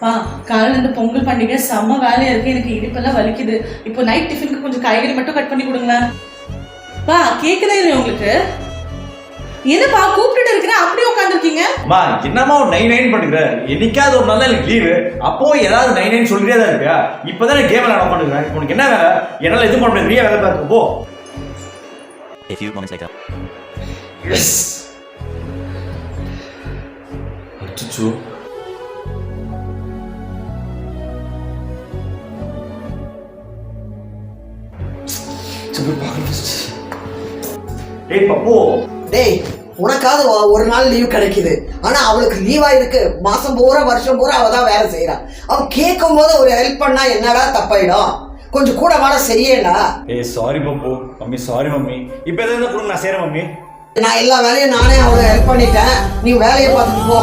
பா காலையில இருந்து பொங்கல் பண்டிகை செம்ம வேலையா இருக்கு. எனக்கு இடுப்பெல்லாம் வலிக்குது. இப்போ நைட் டிஃபனுக்கு கொஞ்சம் காய்கறி மட்டும் கட் பண்ணி கொடுங்களேன். பா கேக்குதா இல்லையா உங்களுக்கு? என்னப்பா கூப்பிட்டுட்டு இருக்கிறேன் அப்படியே உட்காந்துருக்கீங்க அம்மா என்னம்மா ஒரு நைன் நைன் பண்ணுற என்னைக்காவது ஒரு நாள் எனக்கு லீவு அப்போ ஏதாவது நைன் நைன் சொல்லிட்டே தான் இருக்கியா இப்போதான் கேம் விளையாட பண்ணுறேன் உனக்கு என்ன வேலை? என்னால் எதுவும் பண்ண முடியாது. வேலை பார்க்க போ. A few moments later. Yes அச்சோ பார்க்கலாம் ஃபர்ஸ்ட் டேய் பப்போ. டேய் உனக்காவது ஒரு நாள் லீவ் கிடைக்குது? ஆனா அவளுக்கு லீவா இருக்கு. மாசம் பூரா வருஷம் பூரா அவ தான் வேலை செய்யறா அவ கேட்கும் போது ஒரு ஹெல்ப் பண்ணா என்னடா தப்பாயிடும்? கொஞ்சம் கூட மாட செய்யடா. ஏய் sorry Pappu. Mummy sorry mummy. இப்போ எதாவது கொடுங்க நான் செய்கிறேன் மம்மி? நான் எல்லா வேலையும் நானே அவளுக்கு ஹெல்ப் பண்ணிட்டேன். நீ வேலையை பார்த்துட்டு போ.